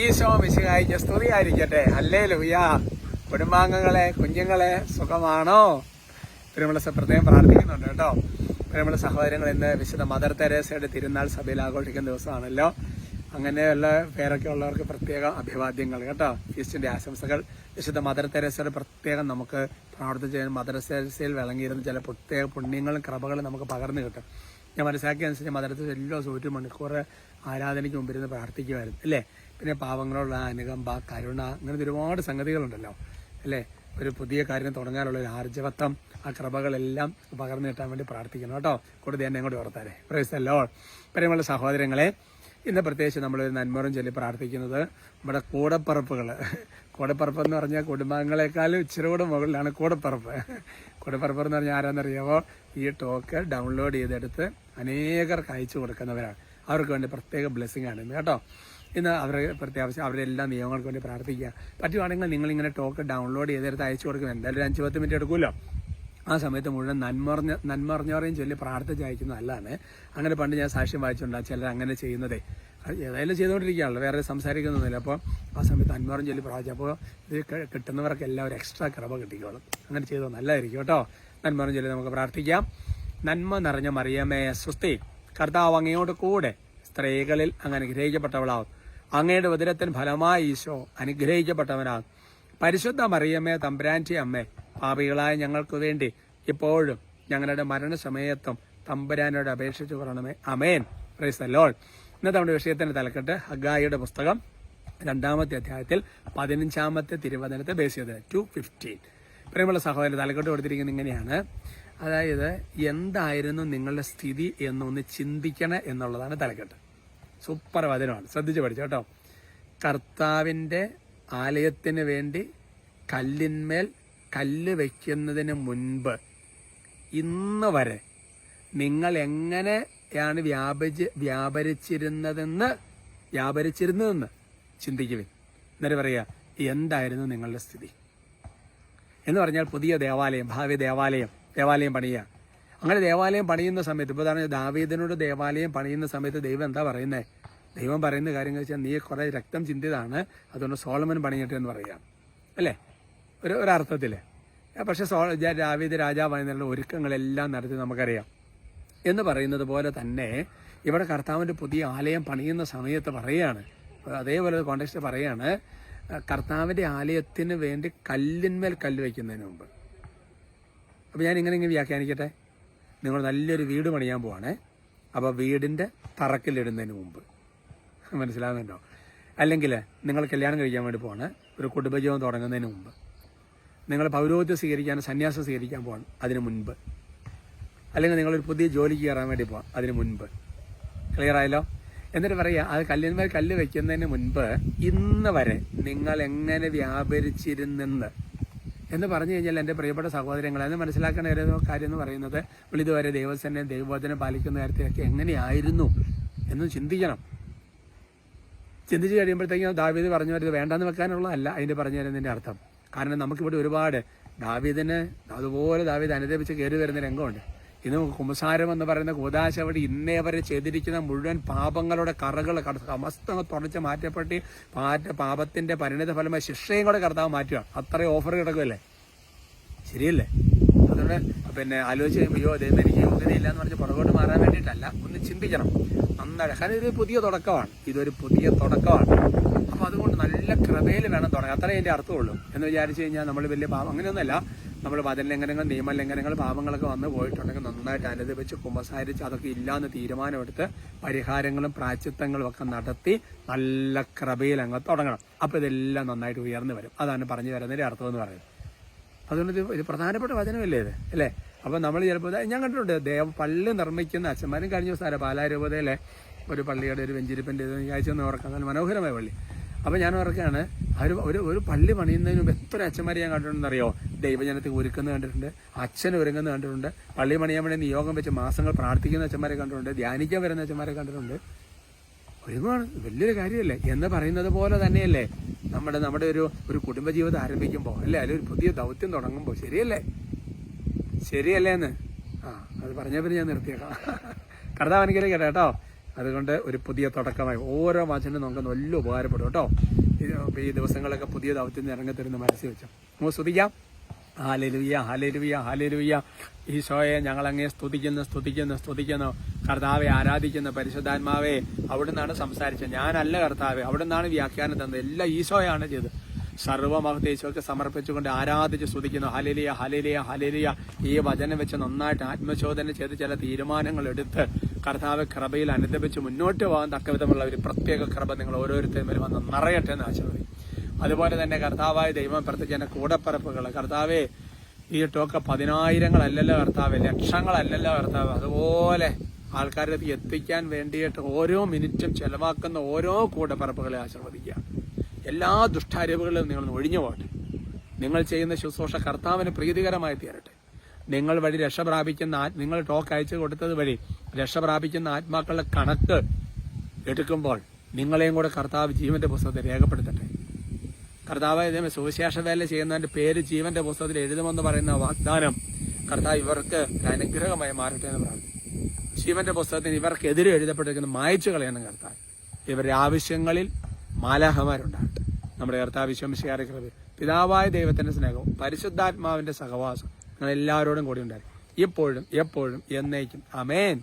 ഈശോ മിശിഹായിക്ക് സ്തുതിയായിരിക്കട്ടെ അല്ലേ ലുയ്യ കുടുംബാംഗങ്ങളെ കുഞ്ഞുങ്ങളെ സുഖമാണോ? തിരുമല പ്രത്യേകം പ്രാർത്ഥിക്കുന്നുണ്ട് കേട്ടോ. തിരുമല സഹോദരങ്ങൾ ഇന്ന് വിശുദ്ധ മദർ തെരേസയുടെ തിരുനാൾ സഭയിൽ ആഘോഷിക്കുന്ന ദിവസമാണല്ലോ. അങ്ങനെയുള്ള പേരൊക്കെ ഉള്ളവർക്ക് പ്രത്യേക അഭിവാദ്യങ്ങൾ കേട്ടോ. ഫീസ്റ്റിന്റെ ആശംസകൾ. വിശുദ്ധ മദർ തെരേസയുടെ പ്രത്യേകം നമുക്ക് പ്രാർത്ഥിച്ച് ചെയ്യാൻ മദർ തെരേസയിൽ വിളങ്ങിയിരുന്ന ചില പ്രത്യേക പുണ്യങ്ങളും കൃപകളും നമുക്ക് പകർന്നു കിട്ടും. ഞാൻ മനസ്സിലാക്കിയ അനുസരിച്ച് മദർ തെരേസ എല്ലാ ഒരു മണിക്കൂർ ആരാധനയ്ക്ക് മുമ്പിരുന്ന് പ്രാർത്ഥിക്കുമായിരുന്നു അല്ലേ? പിന്നെ പാവങ്ങളോടുള്ള അനുകമ്പ കരുണ അങ്ങനത്തെ ഒരുപാട് സംഗതികളുണ്ടല്ലോ. അല്ലേ? ഒരു പുതിയ കാര്യം തുടങ്ങാനുള്ള ഒരു ആർജവത്വം ആ കൃപകളെല്ലാം പകർന്നു കിട്ടാൻ വേണ്ടി പ്രാർത്ഥിക്കണം കേട്ടോ. കൂടുതൽ എന്നെ കൂടി ഓർത്താരെ. പ്രേസല്ലോ പ്രിയമുള്ള സഹോദരങ്ങളെ ഇന്ന് പ്രത്യേകിച്ച് നമ്മൾ ഒരു നന്മറും ചൊല്ലി പ്രാർത്ഥിക്കുന്നത് നമ്മുടെ കൂടപ്പറപ്പുകൾ. കൂടപ്പറപ്പ് എന്ന് പറഞ്ഞാൽ കുടുംബാംഗങ്ങളെക്കാളും ഇച്ചിരി കൂടെ മുകളിലാണ് കൂടപ്പറപ്പ്. കൂടപ്പറപ്പ് എന്ന് പറഞ്ഞാൽ ആരാന്നറിയാമോ ഈ ടോക്ക് ഡൗൺലോഡ് ചെയ്തെടുത്ത് അനേകർക്ക് അയച്ചു കൊടുക്കുന്നവരാണ്. അവർക്ക് വേണ്ടി പ്രത്യേക ബ്ലെസ്സിങ് ആണ് കേട്ടോ. ഇന്ന് അവരെ പ്രത്യാവശ്യം അവരുടെ എല്ലാ നിയമങ്ങൾക്ക് വേണ്ടി പ്രാർത്ഥിക്കുക. പറ്റുവാണെങ്കിൽ നിങ്ങളിങ്ങനെ ടോക്ക് ഡൗൺലോഡ് ചെയ്തെടുത്ത് അയച്ചു കൊടുക്കും. എന്തായാലും അഞ്ച് പത്ത് മിനിറ്റ് എടുക്കുമല്ലോ ആ സമയത്ത് മുഴുവൻ നന്മറിഞ്ഞ നന്മറിഞ്ഞവരെയും ചൊല്ലി പ്രാർത്ഥിച്ച് അയക്കുന്നത് നല്ലതാണ്. അങ്ങനെ പണ്ട് ഞാൻ സാക്ഷ്യം വായിച്ചിട്ടുണ്ട് ചിലർ അങ്ങനെ ചെയ്യുന്നത്. ഏതായാലും ചെയ്തുകൊണ്ടിരിക്കുകയാണല്ലോ. വേറെ സംസാരിക്കുന്നൊന്നുമില്ല. അപ്പോൾ ആ സമയത്ത് അന്മാറും ചൊല്ലി പ്രാർത്ഥിച്ചു. അപ്പോൾ ഇത് കിട്ടുന്നവർക്ക് എല്ലാം ഒരു എക്സ്ട്രാ കൃപ കിട്ടിക്കോളും. അങ്ങനെ ചെയ്തോ നല്ലതായിരിക്കും കേട്ടോ. നന്മറിഞ്ഞ് ചൊല്ലി നമുക്ക് പ്രാർത്ഥിക്കാം. നന്മ നിറഞ്ഞ മറിയമേ സ്വസ്തി കർത്താവ് അങ്ങയോട് കൂടെ സ്ത്രീകളിൽ അങ്ങനെ അനുഗ്രഹിക്കപ്പെട്ടവളാവും അങ്ങയുടെ ഉദരത്തിന് ഫലമായി ഈശോ അനുഗ്രഹിക്കപ്പെട്ടവനാകും പരിശുദ്ധ മറിയമ്മേ തമ്പുരാന്റെ അമ്മേ പാപികളായ ഞങ്ങൾക്ക് വേണ്ടി ഇപ്പോഴും ഞങ്ങളുടെ മരണസമയത്തും തമ്പുരാനോട് അപേക്ഷിച്ചു പറയണമേ അമേൻ പ്രൈസ് അല്ലോൾ ഇന്നത്തെ നമ്മുടെ വിഷയത്തിന്റെ തലക്കെട്ട് ഹഗായിയുടെ പുസ്തകം രണ്ടാമത്തെ അധ്യായത്തിൽ പതിനഞ്ചാമത്തെ തിരുവചനത്തെ ബേസ് ചെയ്തത്. ടു ഫിഫ്റ്റീൻ പ്രിയമുള്ള സഹോദരൻ തലക്കെട്ട് കൊടുത്തിരിക്കുന്നത് ഇങ്ങനെയാണ്. അതായത് എന്തായിരുന്നു നിങ്ങളുടെ സ്ഥിതി എന്നൊന്ന് ചിന്തിക്കണം എന്നുള്ളതാണ് തലക്കെട്ട്. സൂപ്പർ വചനമാണ്. ശ്രദ്ധിച്ച് പഠിച്ചു കേട്ടോ. കർത്താവിന്റെ ആലയത്തിന് വേണ്ടി കല്ലിന്മേൽ കല്ല് വയ്ക്കുന്നതിന് മുൻപ് ഇന്ന് വരെ നിങ്ങൾ എങ്ങനെയാണ് വ്യാപരിച്ച് വ്യാപരിച്ചിരുന്നതെന്ന് വ്യാപരിച്ചിരുന്നതെന്ന് ചിന്തിക്കുവിൻ. എന്നിട്ട് പറയുക എന്തായിരുന്നു നിങ്ങളുടെ സ്ഥിതി? എന്ന് പറഞ്ഞാൽ പുതിയ ദേവാലയം ഭാവി ദേവാലയം ദേവാലയം പണിയുക. അങ്ങനെ ദേവാലയം പണിയുന്ന സമയത്ത് ഇപ്പോൾ പറഞ്ഞാൽ ദാവീദിനോട് ദേവാലയം പണിയുന്ന സമയത്ത് ദൈവം എന്താ പറയുന്നത് ദൈവം പറയുന്ന കാര്യങ്ങൾ വെച്ചാൽ നീ കുറേ രക്തം ചിന്തിയതാണ് അതുകൊണ്ട് സോളമൻ പണിയട്ടെ എന്ന് പറയാം. അല്ലേ? ഒരു ഒരർത്ഥത്തിൽ പക്ഷേ സോ ദാവീദ് രാജാവായതിനുള്ള ഒരുക്കങ്ങളെല്ലാം നടത്തി നമുക്കറിയാം. എന്ന് പറയുന്നത് പോലെ തന്നെ ഇവിടെ കർത്താവിന്റെ പുതിയ ആലയം പണിയുന്ന സമയത്ത് പറയുകയാണ്. അതേപോലെ കോണ്ടക്സ്റ്റ് പറയുകയാണ്. കർത്താവിന്റെ ആലയത്തിന് വേണ്ടി കല്ലിന്മേൽ കല്ല് വയ്ക്കുന്നതിന് മുമ്പ്. അപ്പോൾ ഞാൻ ഇങ്ങനെ ഇങ്ങനെ വ്യാഖ്യാനിക്കട്ടെ? നിങ്ങൾ നല്ലൊരു വീട് പണിയാൻ പോവാണേ. അപ്പോൾ വീടിന്റെ തറക്കിലിടുന്നതിന് മുമ്പ്. മനസ്സിലാകുന്നുണ്ടോ അല്ലെങ്കിൽ നിങ്ങൾ കല്യാണം കഴിക്കാൻ വേണ്ടി പോവാണ്. ഒരു കുടുംബജീവൻ തുടങ്ങുന്നതിന് മുമ്പ്. നിങ്ങൾ പൗരോഹിത്യം സ്വീകരിക്കാൻ സന്യാസം സ്വീകരിക്കാൻ പോകണം അതിന് മുൻപ്. അല്ലെങ്കിൽ നിങ്ങളൊരു പുതിയ ജോലിക്ക് കയറാൻ വേണ്ടി പോകാം അതിന് മുൻപ്. ക്ലിയർ ആയല്ലോ? എന്നിട്ട് പറയുക അത് കല്ലിന്മേൽ കല്ല് വെക്കുന്നതിന് മുൻപ് ഇന്ന് വരെ നിങ്ങൾ എങ്ങനെ വ്യാപരിച്ചിരുന്നെന്ന്. എന്ന് പറഞ്ഞു കഴിഞ്ഞാൽ എന്റെ പ്രിയപ്പെട്ട സഹോദരങ്ങളെ അത് മനസ്സിലാക്കേണ്ട ഒരു കാര്യം എന്ന് പറയുന്നത് ഇതുവരെ ദൈവസനെ ദൈവബോധനം പാലിക്കുന്ന കാര്യത്തിലൊക്കെ എങ്ങനെയായിരുന്നു എന്ന് ചിന്തിക്കണം. ചിന്തിച്ച് കഴിയുമ്പോഴത്തേക്കും ദാവീദ് പറഞ്ഞു വരുന്നത് വേണ്ടെന്ന് വെക്കാനുള്ളതല്ല അതിന്റെ പറഞ്ഞു തരുന്നതിന്റെ അർത്ഥം. കാരണം നമുക്കിവിടെ ഒരുപാട് ദാവീദിന് അതുപോലെ ദാവീദ് അനുദപിച്ച് കയറി വരുന്ന രംഗമുണ്ട്. ഇന്ന് കുമ്പസാരം എന്ന് പറയുന്ന കൂതാശവടി ഇന്നേ വരെ ചെയ്തിരിക്കുന്ന മുഴുവൻ പാപങ്ങളുടെ കറകൾ സമസ്തം തുടച്ച് മാറ്റപ്പെട്ട് പാറ്റ പാപത്തിന്റെ പരിണിത ഫലമായി ശിക്ഷയും കൂടെ കർത്താവ് മാറ്റുക. അത്രയും ഓഫർ കിടക്കുമല്ലേ ശരിയല്ലേ? അതുകൊണ്ട് പിന്നെ ആലോചിച്ച് കഴിയുമ്പോൾ ദൈവം എനിക്ക് യോഗ്യതയില്ല എന്ന് പറഞ്ഞ് പുറകോട്ട് മാറാൻ വേണ്ടിയിട്ടല്ല. ഒന്ന് ചിന്തിക്കണം. നന്നായിട്ട് കാരണം ഇതൊരു പുതിയ തുടക്കമാണ്. ഇതൊരു പുതിയ തുടക്കമാണ്. അപ്പോൾ അതുകൊണ്ട് നല്ല കൃപയിൽ വേണം തുടങ്ങാൻ. അത്രേ എന്റെ അർത്ഥമുള്ളൂ എന്ന് വിചാരിച്ചു കഴിഞ്ഞാൽ നമ്മൾ വലിയ പാപം അങ്ങനെയൊന്നുമല്ല. നമ്മൾ വചനലംഘനങ്ങൾ നിയമലംഘനങ്ങൾ പാപങ്ങളൊക്കെ വന്നു പോയിട്ടുണ്ടെങ്കിൽ നന്നായിട്ട് അനുദപിച്ച് കുമ്പസാരിച്ച് അതൊക്കെ ഇല്ലാന്ന് തീരുമാനമെടുത്ത് പരിഹാരങ്ങളും പ്രാച്ചിത്വങ്ങളും ഒക്കെ നടത്തി നല്ല കൃപയിൽ അങ്ങ് തുടങ്ങണം. അപ്പോൾ ഇതെല്ലാം നന്നായിട്ട് ഉയർന്നു വരും. അതാണ് പറഞ്ഞു വരുന്നതിന്റെ അർത്ഥം എന്ന് പറയുന്നത്. അതുകൊണ്ട് ഇത് ഒരു പ്രധാനപ്പെട്ട വചനമല്ലേ ഇത്? അല്ലേ? അപ്പോൾ നമ്മൾ ചിലപ്പോൾ ഞാൻ കണ്ടിട്ടുണ്ട് ദേവ പള്ളി നിർമ്മിക്കുന്ന അച്ഛന്മാരും കഴിഞ്ഞ ദിവസം പാലാരൂപതയിലെ ഒരു പള്ളിയുടെ ഒരു വെഞ്ചിരിപ്പന്റെ ഇത് അയച്ചെന്ന് ഓർക്കാം. നല്ല മനോഹരമായ പള്ളി. അപ്പോൾ ഞാൻ ഓർക്കുകയാണ് ഒരു ഒരു പള്ളി പണിയുന്നതിന് മുമ്പ് എത്ര അച്ഛന്മാരെ ഞാൻ കണ്ടിട്ടുണ്ടെന്നറിയോ? ദൈവജനത്തെ ഒരുക്കുന്നത് കണ്ടിട്ടുണ്ട് അച്ഛൻ ഒരുങ്ങുന്നത് കണ്ടിട്ടുണ്ട് പള്ളി പണിയാൻ നിയോഗം വെച്ച് മാസങ്ങൾ പ്രാർത്ഥിക്കുന്ന അച്ഛന്മാരെ കണ്ടിട്ടുണ്ട് ധ്യാനിക്കാൻ വരുന്ന അച്ഛന്മാരെ കണ്ടിട്ടുണ്ട്. ഒരുപാട് വലിയൊരു കാര്യമല്ലേ? എന്ന് പറയുന്നത് പോലെ തന്നെയല്ലേ? നമ്മുടെ നമ്മുടെ ഒരു ഒരു കുടുംബജീവിതം ആരംഭിക്കുമ്പോൾ അല്ലേ? അല്ലെങ്കിൽ ഒരു പുതിയ ദൗത്യം തുടങ്ങുമ്പോൾ ശരിയല്ലേ? ശരിയല്ലേ എന്ന് ആ അത് പറഞ്ഞ പിന്നെ ഞാൻ നിർത്തിയേക്കാം. കർത്താവ് അനുഗ്രഹിക്കട്ടെ കേട്ടോ. അതുകൊണ്ട് ഒരു പുതിയ തുടക്കമായി. ഓരോ വചനം നമുക്ക് നല്ല ഉപകാരപ്പെടും കേട്ടോ. ഈ ദിവസങ്ങളൊക്കെ പുതിയ ദൗത്യം ഇറങ്ങി ഇറങ്ങിത്തരുന്ന മനസ്സിൽ വെച്ചോ. നമുക്ക് സ്തുതിക്കാം. ഹാലരുവിയ ഹാലരുവിയ ഹാലരുവിയ ഈശോയെ ഞങ്ങൾ അങ്ങേ സ്തുതിക്കുന്നു സ്തുതിക്കുന്നു സ്തുതിക്കുന്നു. കർത്താവെ ആരാധിക്കുന്ന പരിശുദ്ധാത്മാവെ. അവിടുന്നാണ് സംസാരിച്ചത്. ഞാനല്ല കർത്താവെ. അവിടുന്നാണ് വ്യാഖ്യാനം തന്നത്. എല്ലാം ഈശോയാണ് ചെയ്തത്. സർവമഹത്തെ ഈശോയ്ക്ക് സമർപ്പിച്ചുകൊണ്ട് ആരാധിച്ച് സ്തുതിക്കുന്നു. ഹലിലിയ ഹലിലിയ ഹലിലിയ ഈ വചനം വെച്ച് നന്നായിട്ട് ആത്മശോധന ചെയ്ത് ചില തീരുമാനങ്ങൾ എടുത്ത് കർത്താവ് കൃപയിൽ അനുദപിച്ച് മുന്നോട്ട് പോകാൻ തക്കവിധമുള്ള ഒരു പ്രത്യേക കൃപ നിങ്ങൾ ഓരോരുത്തരും വരും വന്ന് നിറയട്ടെ എന്ന് ആശീർവദിക്കും അതുപോലെ തന്നെ കർത്താവായ ദൈവം പ്രത്യേകിച്ച് കൂടപ്പിറപ്പുകൾ. കർത്താവെ ഈ ടോക്ക് പതിനായിരങ്ങളല്ലല്ലോ കർത്താവ് ലക്ഷങ്ങളല്ലല്ലോ കർത്താവ്. അതുപോലെ ആൾക്കാരെ എത്തിക്കാൻ വേണ്ടിയിട്ട് ഓരോ മിനിറ്റും ചെലവാക്കുന്ന ഓരോ കൂടപ്പറപ്പുകളെ ആശീർവദിക്കുക. എല്ലാ ദുഷ്ടാരൂപങ്ങളിലും നിങ്ങൾ ഒഴിഞ്ഞു പോകട്ടെ. നിങ്ങൾ ചെയ്യുന്ന ശുശ്രൂഷ കർത്താവിന് പ്രീതികരമായി തീരട്ടെ. നിങ്ങൾ വഴി രക്ഷ പ്രാപിക്കുന്ന നിങ്ങൾ ടോക്ക് അയച്ചു കൊടുത്തത് വഴി രക്ഷ പ്രാപിക്കുന്ന ആത്മാക്കളുടെ കണക്ക് എടുക്കുമ്പോൾ നിങ്ങളെയും കൂടെ കർത്താവ് ജീവന്റെ പുസ്തകത്തെ രേഖപ്പെടുത്തട്ടെ. കർത്താവ് ഇതേ സുവിശേഷ വേല ചെയ്യുന്നതിന്റെ പേര് ജീവന്റെ പുസ്തകത്തിൽ എഴുതുമെന്ന് പറയുന്ന വാഗ്ദാനം കർത്താവ് ഇവർക്ക് അനുഗ്രഹമായി മാറട്ടെ എന്ന് പറഞ്ഞു. ജീവന്റെ പുസ്തകത്തിന് ഇവർക്കെതിരെ എഴുതപ്പെട്ടിരിക്കുന്ന മായച്ചു കളയണം കർത്താവ്. ഇവരുടെ ആവശ്യങ്ങളിൽ മാലാഹമാരുണ്ടാകട്ടെ നമ്മുടെ കർത്താവ് വിശ്വംശികാരെ കൃപ. പിതാവായ ദൈവത്തിന്റെ സ്നേഹവും പരിശുദ്ധാത്മാവിന്റെ സഹവാസം നിങ്ങൾ എല്ലാവരോടും കൂടി ഉണ്ടായി ഇപ്പോഴും എപ്പോഴും എന്നേക്കും. അമേൻ